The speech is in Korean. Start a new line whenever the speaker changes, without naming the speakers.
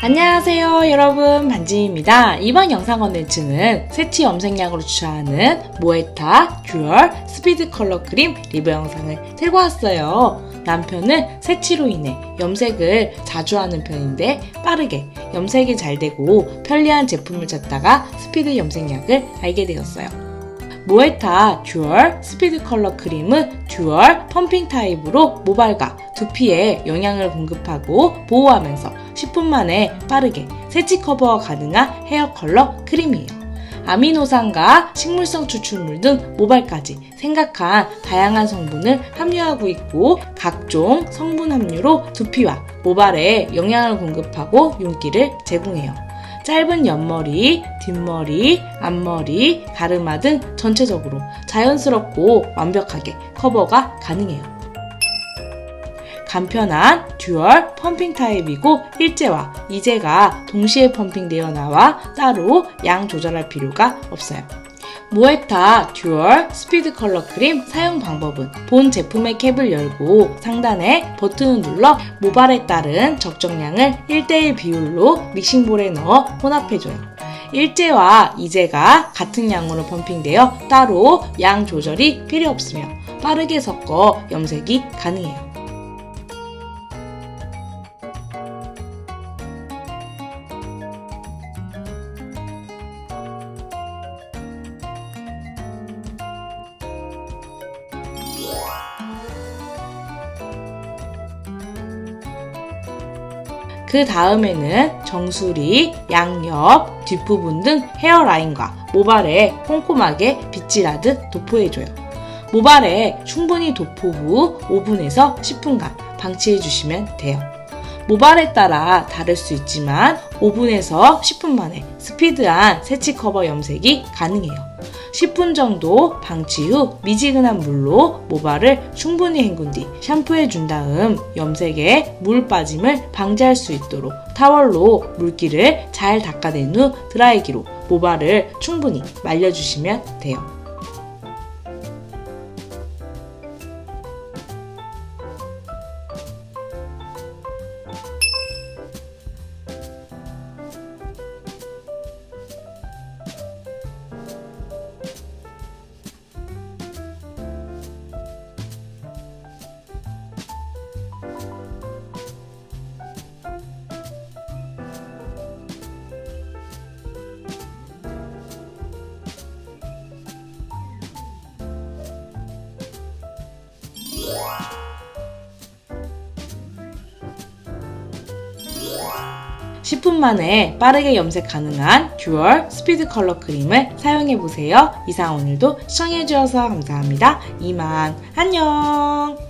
안녕하세요 여러분 반지입니다. 이번 영상 컨텐츠는 세치 염색약으로 추천하는 모에타 듀얼 스피드 컬러 크림 리뷰 영상을 들고 왔어요. 남편은 세치로 인해 염색을 자주 하는 편인데 빠르게 염색이 잘 되고 편리한 제품을 찾다가 스피드 염색약을 알게 되었어요. 모에타 듀얼 스피드 컬러 크림은 듀얼 펌핑 타입으로 모발과 두피에 영양을 공급하고 보호하면서 10분 만에 빠르게 세치 커버가 가능한 헤어 컬러 크림이에요. 아미노산과 식물성 추출물 등 모발까지 생각한 다양한 성분을 함유하고 있고 각종 성분 함유로 두피와 모발에 영양을 공급하고 윤기를 제공해요. 짧은 옆머리, 뒷머리, 앞머리, 가르마 등 전체적으로 자연스럽고 완벽하게 커버가 가능해요. 간편한 듀얼 펌핑 타입이고 일제와 이제가 동시에 펌핑되어 나와 따로 양 조절할 필요가 없어요. 모에타 듀얼 스피드 컬러 크림 사용 방법은 본 제품의 캡을 열고 상단에 버튼을 눌러 모발에 따른 적정량을 1대1 비율로 믹싱볼에 넣어 혼합해줘요. 일제와 이제가 같은 양으로 펌핑되어 따로 양 조절이 필요 없으며 빠르게 섞어 염색이 가능해요. 그 다음에는 정수리, 양옆, 뒷부분 등 헤어라인과 모발에 꼼꼼하게 빗질하듯 도포해줘요. 모발에 충분히 도포 후 5분에서 10분간 방치해주시면 돼요. 모발에 따라 다를 수 있지만 5분에서 10분 만에 스피드한 세치 커버 염색이 가능해요. 10분 정도 방치 후 미지근한 물로 모발을 충분히 헹군 뒤 샴푸해 준 다음 염색에 물 빠짐을 방지할 수 있도록 타월로 물기를 잘 닦아낸 후 드라이기로 모발을 충분히 말려주시면 돼요. 십분 만에 빠르게 염색 가능한 듀얼 스피드 컬러 크림을 사용해보세요. 이상 오늘도 시청해주셔서 감사합니다. 이만, 안녕!